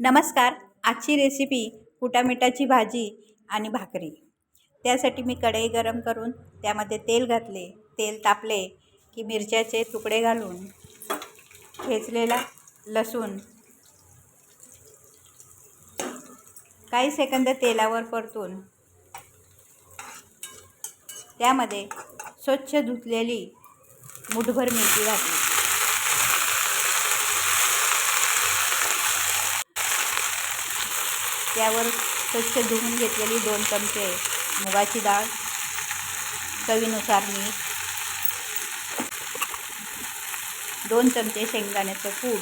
नमस्कार आजची रेसिपी कुटामिटाची भाजी आणि भाकरी. त्यासाठी मी कढई गरम करून त्यामध्ये तेल घातले. तेल तापले की मिरच्याचे तुकडे घालून ठेचलेला लसूण. काही सेकंद तेलावर परतून त्यामध्ये स्वच्छ धुतलेली मुठभर मिरची घातली. त्यावर स्वच्छ धुवून घेतलेली दोन चमचे मुगाची डाळ चवीनुसार मीठ दोन चमचे शेंगदाण्याचं कूट.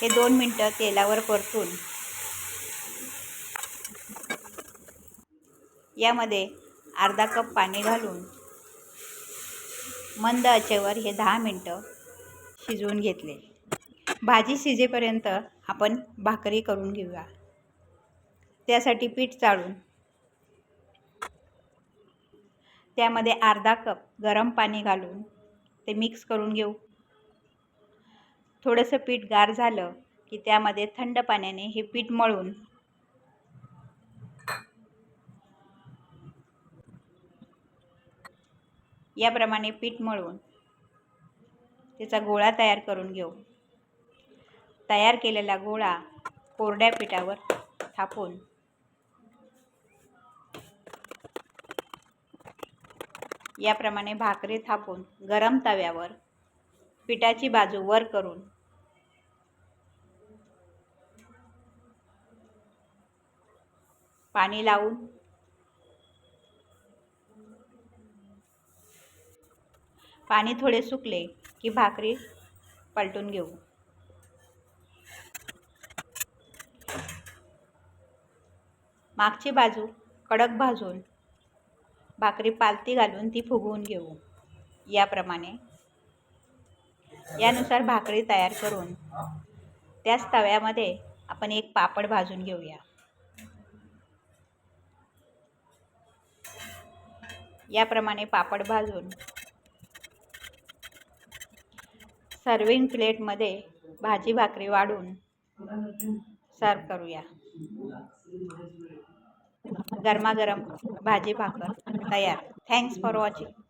हे दोन मिनटं तेलावर परतून यामध्ये अर्धा कप पाणी घालून मंद आचेवर हे दहा मिनटं शिजवून घेतले. भाजी शिजेपर्यंत आपण भाकरी करून घेऊया. त्यासाठी पीठ चाळून. त्यामध्ये अर्धा कप गरम पाणी घालून ते मिक्स करून घेऊ. थोडंसं पीठ गार झालं की त्यामध्ये थंड पाण्याने हे पीठ मळून. याप्रमाणे पीठ मळून त्याचा गोळा तयार करून घेऊ. तयार केलेला गोळा कोरड्या पिठावर थापून. याप्रमाणे भाकरी थापून गरम तव्यावर पिठाची बाजू वर करून पाणी लावून पाणी थोडे सुकले की भाकरी पलटून घेऊ. मागची बाजू कडक भाजून भाकरी पालती घालून ती फुगवून घेऊ. याप्रमाणे. यानुसार भाकरी तयार करून त्याच तव्यामध्ये आपण एक पापड भाजून घेऊया. याप्रमाणे पापड भाजून सर्विंग प्लेटमध्ये भाजी भाकरी वाढून सर्व करूया. गरमागरम भाजी भाकर तयार. Thanks for watching